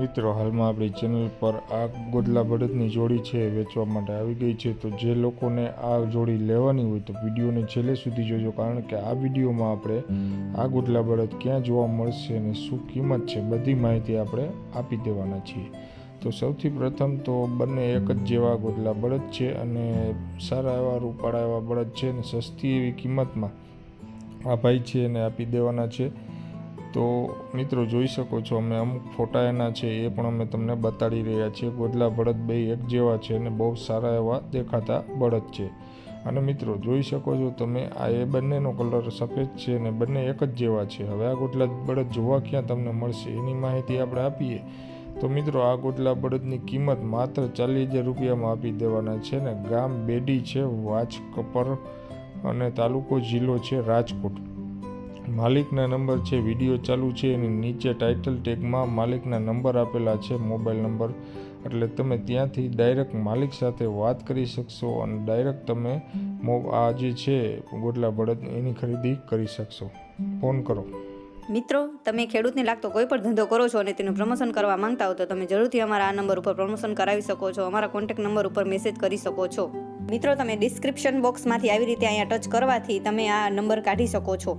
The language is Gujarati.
મિત્રો, હાલમાં આપણી ચેનલ પર આ ગોદલા બળદની જોડી છે, વેચવા માટે આવી ગઈ છે. તો જે લોકોને આ જોડી લેવાની હોય તો વિડીયોને છેલ્લે સુધી જોજો, કારણ કે આ વિડીયોમાં આપણે આ ગોદલા બળદ ક્યાં જોવા મળશે અને શું કિંમત છે, બધી માહિતી આપણે આપી દેવાના છીએ. તો સૌથી પ્રથમ તો બંને એક જ જેવા ગોદલા બળદ છે અને સારા એવા રૂપાળા એવા બળદ છે અને સસ્તી એવી કિંમતમાં આ ભાઈ છે એને આપી દેવાના છે. તો મિત્રો જોઈ શકો છો, અમે અમુક ફોટા એના છે, એ પણ અમે તમને બતાડી રહ્યા છીએ. ગોદલા બળદ બે એક જેવા છે અને બહુ સારા એવા દેખાતા બળદ છે. અને મિત્રો જોઈ શકો છો તમે, આ એ બંનેનો કલર સફેદ છે અને બંને એક જ જેવા છે. હવે આ ગોટલા બળદ જોવા ક્યાં તમને મળશે એની માહિતી આપણે આપીએ. તો મિત્રો આ ગોટલા બળદની કિંમત માત્ર ચાલીસ હજાર રૂપિયામાં આપી દેવાના છે ને ગામ બેડી છે વાચ કપર અને તાલુકો જિલ્લો છે રાજકોટ. માલિકના નંબર છે, વીડિયો ચાલુ છે એની નીચે ટાઇટલ ટેગમાં માલિકના નંબર આપેલા છે મોબાઈલ નંબર એટલે તમે ત્યાંથી ડાયરેક્ટ માલિક સાથે વાત કરી શકશો અને ડાયરેક્ટ તમે આ જે છે, ગોટલા બળદ એની ખરીદી કરી શકશો. ફોન કરો. મિત્રો, તમે ખેડૂતને લાગતો કોઈ પણ ધંધો કરો છો અને તેનું પ્રમોશન કરવા માંગતા હો તો તમે જરૂરથી અમારા આ નંબર ઉપર પ્રમોશન કરાવી શકો છો, અમારા કોન્ટેક્ટ નંબર ઉપર મેસેજ કરી શકો છો. મિત્રો, તમે ડિસ્ક્રિપ્શન બોક્સમાંથી આવી રીતે અહીંયા ટચ કરવાથી તમે આ નંબર કાઢી શકો છો.